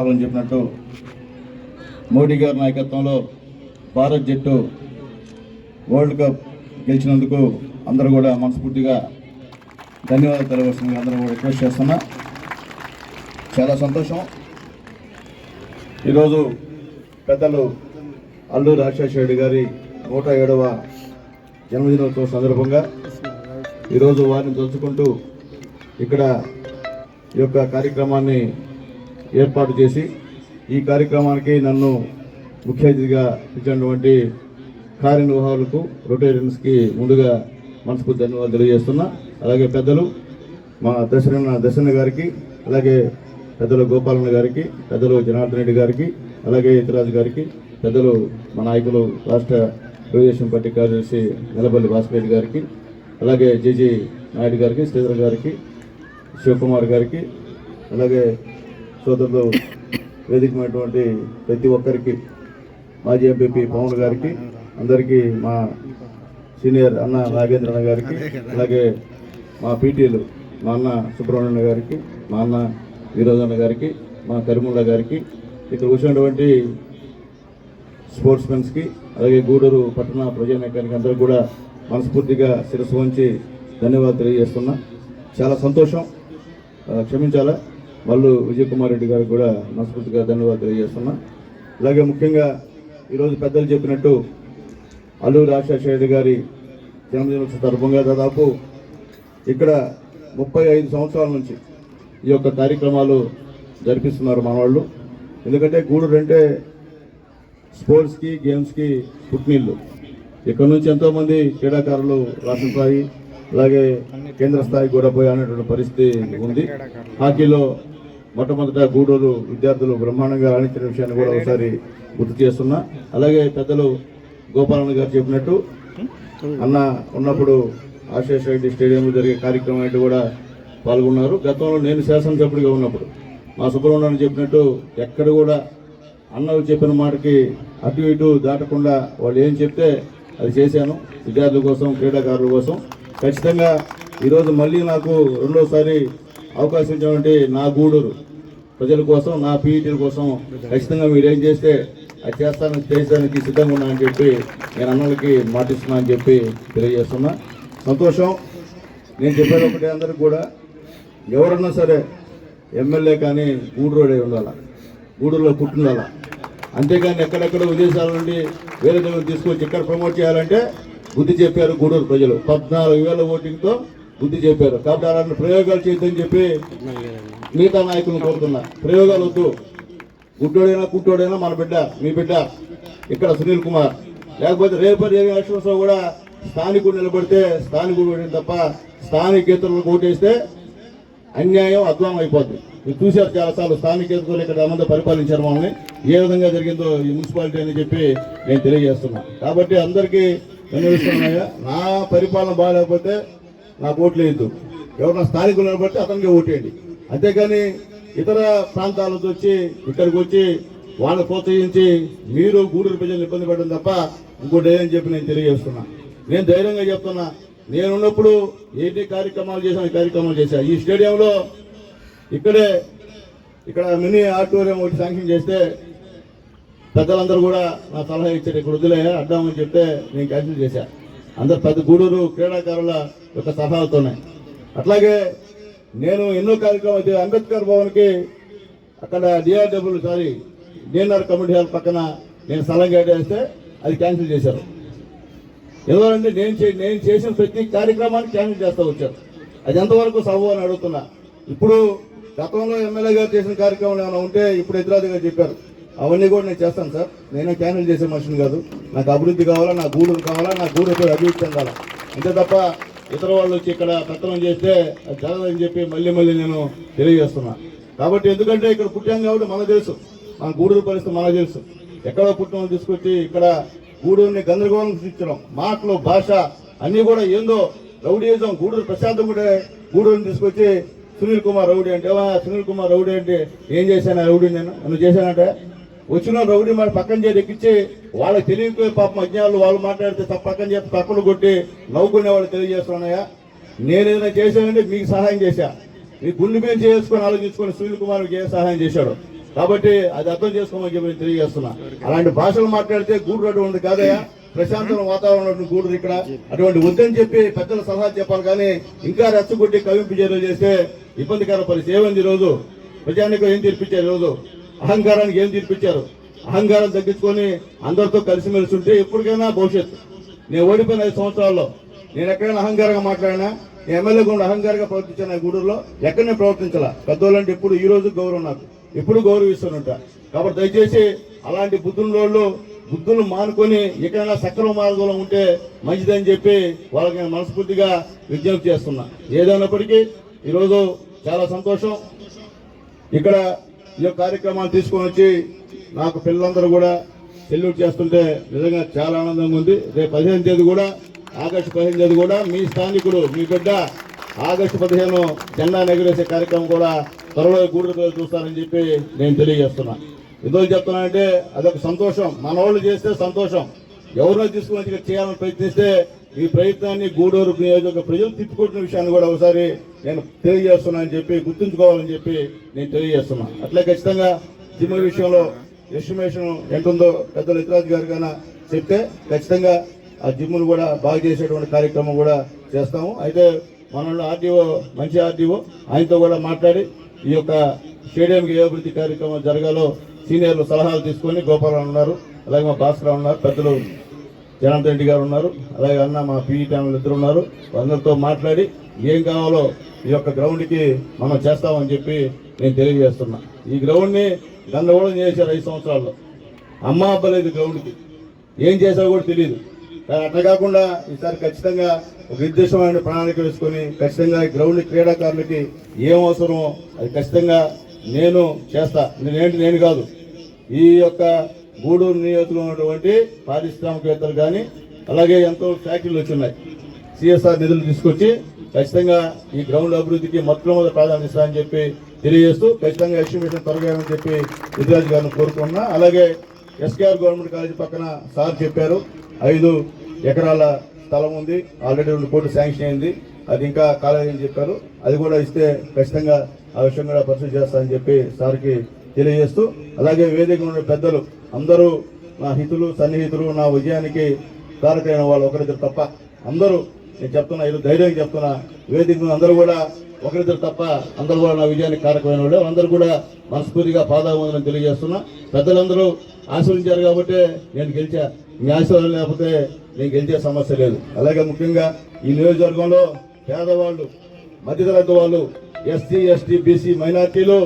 అని చెప్పినట్టు మోడీ గారి నాయకత్వంలో భారత్ జట్టు వరల్డ్ కప్ గెలిచినందుకు అందరూ కూడా మనస్ఫూర్తిగా ధన్యవాదాలు తెలియవలసిందిగా అందరూ కూడా రిక్వెస్ట్ చేస్తున్నా. చాలా సంతోషం. ఈరోజు పెద్దలు అల్లు రాజశేఖర రెడ్డి గారి నూట ఏడవ జన్మదినోత్సవం సందర్భంగా ఈరోజు వారిని తలుచుకుంటూ ఇక్కడ ఈ యొక్క కార్యక్రమాన్ని ఏర్పాటు చేసి ఈ కార్యక్రమానికి నన్ను ముఖ్య అతిథిగా ఇచ్చినటువంటి కార్యనిర్వాహకులకు రొటేరియన్స్కి ముందుగా మనస్ఫూర్తి ధన్యవాదాలు తెలియజేస్తున్నా. అలాగే పెద్దలు మా దశరన్న దశన్న గారికి అలాగే పెద్దలు గోపాలన్న గారికి పెద్దలు జనార్దన్ రెడ్డి గారికి అలాగే ఇతరాజు గారికి పెద్దలు మా నాయకులు రాష్ట్ర తెలుగుదేశం పార్టీ కార్యదర్శి నిలబల్లి భాస్కర్ రెడ్డి గారికి అలాగే జేజీ నాయుడు గారికి శ్రీధర్ గారికి శివకుమార్ గారికి అలాగే సోదరులు వేదికమైనటువంటి ప్రతి ఒక్కరికి మాజీ ఎంపీపీ పవన్ గారికి అందరికీ మా సీనియర్ అన్న నాగేంద్రన్న గారికి అలాగే మా పీటీలు మా అన్న సుబ్రహ్మణ్య గారికి మా అన్న వీరోజన్న గారికి మా కరిముల్లా గారికి ఇక్కడ కూర్చున్నటువంటి స్పోర్ట్స్ మెన్స్కి అలాగే గూడూరు పట్టణ ప్రజానీకానికి అందరూ కూడా మనస్ఫూర్తిగా శిరస్సు వంచి ధన్యవాదాలు తెలియజేస్తున్నా. చాలా సంతోషం. క్షమించాలా? వాళ్ళు విజయ్ కుమార్ రెడ్డి గారికి కూడా మనస్ఫూర్తిగా ధన్యవాదాలు తెలియజేస్తున్నా. అలాగే ముఖ్యంగా ఈరోజు పెద్దలు చెప్పినట్టు అల్లూరు రాజశేఖర రెడ్డి గారి జన్మదినోత్సవ సందర్భంగా దాదాపు ఇక్కడ ముప్పై ఐదు సంవత్సరాల నుంచి ఈ యొక్క కార్యక్రమాలు జరిపిస్తున్నారు మనవాళ్ళు. ఎందుకంటే గూడూరు అంటే స్పోర్ట్స్కి గేమ్స్కి పుట్టినీళ్ళు ఇక్కడ నుంచి ఎంతోమంది క్రీడాకారులు రాష్ట్ర స్థాయి అలాగే కేంద్ర స్థాయికి కూడా పోయి పరిస్థితి ఉంది. హాకీలో మొట్టమొదట గూడూరు విద్యార్థులు బ్రహ్మాండంగా రాణించిన విషయాన్ని కూడా ఒకసారి గుర్తు చేస్తున్నా. అలాగే పెద్దలు గోపాలన్న గారు చెప్పినట్టు అన్న ఉన్నప్పుడు ఆశేష్ రెడ్డి స్టేడియంలో జరిగే కార్యక్రమం అయితే కూడా పాల్గొన్నారు. గతంలో నేను శాసనసభ్యుడిగా ఉన్నప్పుడు మా సుబ్రహ్మణ్యం చెప్పినట్టు ఎక్కడ కూడా అన్నలు చెప్పిన మాటకి అటు ఇటు దాటకుండా వాళ్ళు ఏం చెప్తే అది చేశాను. విద్యార్థుల కోసం క్రీడాకారుల కోసం. ఖచ్చితంగా ఈరోజు మళ్ళీ నాకు రెండోసారి అవకాశం ఇచ్చినటువంటి నా గూడూరు ప్రజల కోసం నా పీఈటీల కోసం ఖచ్చితంగా మీరు ఏం చేస్తే అది చేస్తానని చేయడానికి సిద్ధంగా ఉన్నా అని చెప్పి నేను అన్నలకి మాటిస్తున్నా అని చెప్పి తెలియజేస్తున్నా. సంతోషం. నేను చెప్పేది ఒకటి అందరికి కూడా ఎవరన్నా సరే ఎమ్మెల్యే కానీ గూడూరు ఉండాలా గూడూరులో పుట్టిండాల. అంతేగాని ఎక్కడెక్కడ విదేశాల నుండి వేరే దగ్గర తీసుకొచ్చి ఇక్కడ ప్రమోట్ చేయాలంటే బుద్ధి చెప్పారు గూడూరు ప్రజలు. పద్నాలుగు వేల ఓటింగ్తో బుద్ధి చెప్పారు. కాబట్టి అలాంటి ప్రయోగాలు చేయొద్దని చెప్పి మిగతా నాయకులను కోరుతున్నా. ప్రయోగాలు వద్దు. గుడ్డోడైనా కుట్టోడైనా మన బిడ్డ మీ బిడ్డ ఇక్కడ సునీల్ కుమార్. లేకపోతే రేపటి ఎలక్షన్స్లో కూడా స్థానికుడు నిలబడితే స్థానికుడు ఓడిన తప్ప స్థానికేతరులకు ఓటేస్తే అన్యాయం అధ్వానం అయిపోద్ది. మీరు చూశారు చాలాసార్లు స్థానికేతరులు ఇక్కడ మంది పరిపాలించారు మమ్మల్ని ఏ విధంగా జరిగిందో ఈ మున్సిపాలిటీ అని చెప్పి నేను తెలియజేస్తున్నాను కాబట్టి అందరికీ విన్నవిస్తున్నాయా నా పరిపాలన బాగాలేకపోతే నాకు ఓట్లు వేయద్దు. ఎవరన్నా స్థానికులు బట్టి అతనికి ఓటేయండి. అంతేకాని ఇతర ప్రాంతాల నుంచి వచ్చి ఇక్కడికి వచ్చి వాళ్ళని ప్రోత్సహించి మీరు గూడూరు ప్రజలను ఇబ్బంది పెట్టడం తప్ప ఇంకోటి ఏదని చెప్పి నేను తెలియజేస్తున్నా. నేను ధైర్యంగా చెప్తున్నా నేనున్నప్పుడు ఏంటి కార్యక్రమాలు చేశాను ఈ కార్యక్రమాలు చేశా. ఈ స్టేడియంలో ఇక్కడే ఇక్కడ మినీ ఆడిటోరియం ఒకటి శాంక్షన్ చేస్తే పెద్దలందరూ కూడా నా సలహా ఇచ్చారు ఇక్కడ వదిలే అడ్డామని చెప్తే నేను క్యాన్సిల్ చేశా. అందరు పెద్ద గూడూరు క్రీడాకారుల యొక్క సలహాలతోనే. అట్లాగే నేను ఎన్నో కార్యక్రమాలు అయితే అంబేద్కర్ భవన్కి అక్కడ DRW sorry DNR committee hall పక్కన నేను స్థలం కేటాయిస్తే అది క్యాన్సిల్ చేశారు. ఎందుకంటే నేను నేను చేసిన ప్రతి కార్యక్రమాన్ని క్యాన్సిల్ చేస్తూ వచ్చారు. అది ఎంతవరకు సబు అని అడుగుతున్నా. ఇప్పుడు గతంలో ఎమ్మెల్యే గారు చేసిన కార్యక్రమాలు ఏమైనా ఉంటే ఇప్పుడు ఎదురాదిగా చెప్పారు. అవన్నీ కూడా నేను చేస్తాను సార్. నేనే క్యాన్సిల్ చేసే మనిషిని కాదు. నాకు అభివృద్ధి కావాలా నా గూడూరు కావాలా నా గూడూరు అభివృద్ధి చెందాలా. అంతే తప్ప ఇతర వాళ్ళు వచ్చి ఇక్కడ పెత్తనం చేస్తే అది జరగదని చెప్పి మళ్ళీ మళ్ళీ నేను తెలియజేస్తున్నా. కాబట్టి ఎందుకంటే ఇక్కడ పుట్టాం కాబట్టి మనకు తెలుసు. మన గూడూరు పరిస్థితి మనకు తెలుసు. ఎక్కడో పుట్టిన తీసుకొచ్చి ఇక్కడ గూడూరుని గందరగోళం సృష్టించడం మాటలు భాష అన్నీ కూడా ఏందో రౌడీయిజం గూడూరు ప్రశాంతం కూడా గూడూరుని తీసుకొచ్చి సునీల్ కుమార్ రౌడీ అంటే సునీల్ కుమార్ రౌడీ అంటే ఏం చేశాను? రౌడీ నేను? నువ్వు చేశానంటే వచ్చిన రౌడీ మన పక్కన చేతి ఎక్కించి వాళ్ళకి తెలియకపోయి పాపం అజ్ఞానులు వాళ్ళు మాట్లాడితే తప్ప పక్కన చేతి తప్పులు కొట్టి నవ్వుకునే వాళ్ళు తెలియజేస్తున్నాయా? నేను ఏదైనా చేశానంటే మీకు సహాయం చేశా. మీ గుండె మీద చేసుకొని ఆలోచించుకొని సునీల్ కుమార్ ఏ సహాయం చేశాడు. కాబట్టి అది అర్థం చేసుకోమని చెప్పి తెలియజేస్తున్నా. అలాంటి భాషలు మాట్లాడితే గూడు అటువంటి కాదయా ప్రశాంతమైన వాతావరణం గూడు ఇక్కడ. అటువంటి వద్దని చెప్పి పెద్దల సలహా చెప్పాలి కానీ ఇంకా రెచ్చగొట్టి కవింపు చర్యలు చేస్తే ఇబ్బందికర పరిస్థితి. ఏమైంది రోజు? ప్రజానికి ఏం తీర్పిచ్చారు రోజు? అహంకారానికి ఏం తీర్పిచ్చారు? అహంకారం తగ్గించుకొని అందరితో కలిసిమెలిసి ఉంటే ఎప్పటికైనా భవిష్యత్తు. నేను ఓడిపోయిన ఐదు సంవత్సరాల్లో నేను ఎక్కడైనా అహంకారంగా మాట్లాడినా ఎమ్మెల్యే కూడా అహంకారంగా ప్రవర్తించాను ఈ గూడూరులో ఎక్కడ నేను ప్రవర్తించాలా? పెద్దోళ్ళంటే ఇప్పుడు ఈ రోజు గౌరవం నాకు. ఎప్పుడు గౌరవిస్తానంట కాబట్టి దయచేసి అలాంటి బుద్ధుల్లో బుద్ధులు మానుకొని ఎక్కడైనా సక్రమ మార్గంలో ఉంటే మంచిదని చెప్పి వాళ్ళకి నేను మనస్ఫూర్తిగా విజ్ఞప్తి చేస్తున్నా. ఏదైనప్పటికీ ఈరోజు చాలా సంతోషం. ఇక్కడ ఈ యొక్క కార్యక్రమాలు తీసుకొని వచ్చి నాకు పిల్లలందరూ కూడా సెల్యూట్ చేస్తుంటే నిజంగా చాలా ఆనందంగా ఉంది. రేపు పదిహేను తేదీ కూడా ఆగస్టు పదిహేను తేదీ కూడా మీ స్థానికుడు మీ బిడ్డ ఆగస్టు పదిహేను జెండా ఎగురేసే కార్యక్రమం కూడా త్వరలో గూడూరు చూస్తారని చెప్పి నేను తెలియజేస్తున్నా. ఎందుకు చెప్తున్నానంటే అదొక సంతోషం. మన వాళ్ళు చేస్తే సంతోషం. ఎవరో తీసుకుని చేయాలని ప్రయత్నిస్తే ఈ ప్రయత్నాన్ని గూడూరు నియోజక ప్రజలు తిప్పుకుంటున్న విషయాన్ని కూడా ఒకసారి నేను తెలియజేస్తున్నా అని చెప్పి గుర్తుంచుకోవాలని చెప్పి నేను తెలియజేస్తున్నా. అట్లే ఖచ్చితంగా జిమ్ విషయంలో ఎస్టిమేషన్ ఎంతుందో పెద్ద ఇతరాజ్ గారు కన్నా చెప్తే ఖచ్చితంగా ఆ జిమ్ను కూడా బాగు చేసేటువంటి కార్యక్రమం కూడా చేస్తాము. అయితే మన ఆర్డీఓ మంచి ఆర్డీఓ ఆయనతో కూడా మాట్లాడి ఈ యొక్క స్టేడియంకి ఏ అభివృద్ధి కార్యక్రమం జరగాలో సీనియర్లు సలహాలు తీసుకొని గోపాలరావు ఉన్నారు అలాగే మా భాస్కర్ ఉన్నారు పెద్దలు జనార్దన్ రెడ్డి గారు ఉన్నారు. అలాగే అన్న మా పీఈ ప్యానల్ ఇద్దరు ఉన్నారు. అందరితో మాట్లాడి ఏం కావాలో ఈ యొక్క గ్రౌండ్కి మనం చేస్తామని చెప్పి నేను తెలియజేస్తున్నా. ఈ గ్రౌండ్ని గందరగోళం చేశారు ఐదు సంవత్సరాల్లో. అమ్మ అబ్బలేదు గ్రౌండ్కి ఏం చేశారో కూడా తెలియదు కానీ అట్లా కాకుండా ఈసారి ఖచ్చితంగా ఒక నిర్దిష్టమైన ప్రణాళిక వేసుకొని ఖచ్చితంగా ఈ గ్రౌండ్ క్రీడాకారులకి ఏం అవసరమో అది ఖచ్చితంగా నేను చేస్తా. నేనేంటి నేను కాదు. ఈ యొక్క గూడూరు నియోజకవర్గంలో ఉన్నటువంటి పారిశ్రామికవేత్తలు కానీ అలాగే ఎంతో ఫ్యాక్టరీలు వచ్చినాయి సిఎస్ఆర్ నిధులు తీసుకొచ్చి ఖచ్చితంగా ఈ గ్రౌండ్ అభివృద్ధికి మొట్టమొదటి ప్రాధాన్యత ఇస్తామని చెప్పి తెలియజేస్తూ ఖచ్చితంగా ఎస్టిమేషన్ త్వరగా అని చెప్పి విద్యార్థి గారిని కోరుకున్నా అలాగే ఎస్కేఆర్ గవర్నమెంట్ కాలేజీ పక్కన సార్ చెప్పారు ఐదు ఎకరాల స్థలం ఉంది. ఆల్రెడీ రెండు కోట్లు శాంక్షన్ అయింది. అది ఇంకా కాలేజీ అని చెప్పారు. అది కూడా ఇస్తే ఖచ్చితంగా ఆ విషయం కూడా పరిశీలి చేస్తానని చెప్పి సార్కి తెలియజేస్తూ అలాగే వేదిక ఉన్న పెద్దలు అందరూ నా హితులు సన్నిహితులు నా విజయానికి కారకైన వాళ్ళు ఒకరిద్దరు తప్ప అందరూ నేను చెప్తున్నా ఇది ధైర్యంగా చెప్తున్నా వేదిక అందరూ కూడా ఒకరిద్దరు తప్ప అందరూ కూడా నా విజయానికి కారకమైన వాళ్ళు. అందరూ కూడా మనస్ఫూర్తిగా పాదాభివందనం తెలియజేస్తున్నా. పెద్దలందరూ ఆశీర్వించారు కాబట్టి నేను గెలిచా. మీ ఆశీర్వాదం లేకపోతే నేను గెలిచే సమస్య లేదు. అలాగే ముఖ్యంగా ఈ నియోజకవర్గంలో పేదవాళ్ళు మధ్యతరగతి వాళ్ళు ఎస్సీ ఎస్టీ బీసీ మైనార్టీలు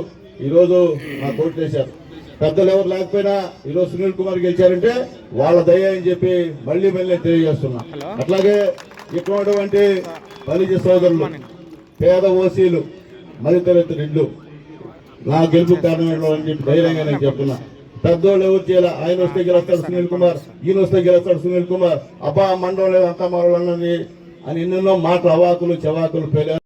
ఈరోజు నా కోర్టు వేశారు. పెద్దలు ఎవరు లేకపోయినా ఈరోజు సునీల్ కుమార్ గెలిచారంటే వాళ్ళ దయ అని చెప్పి మళ్ళీ మళ్ళీ తెలియజేస్తున్నా. అట్లాగే ఇక్కడ ఉన్నటువంటి బలిజ సోదరులు పేద ఓసీలు మధ్యతరగతి రెడ్లు నా గెలుపు కారణంలో అని చెప్పి ధైర్యంగా నేను చెప్తున్నా. పెద్దోళ్ళు ఎవరు చేయాలి? ఆయన వస్తే గెలుస్తాడు సునీల్ కుమార్ ఈయన వస్తే గెలుస్తాడు సునీల్ కుమార్. అబ్బా మండలం లేదు అంతా మరో అని ఎన్నెన్నో మాటలు అవాకులు చెవాకులు పేలే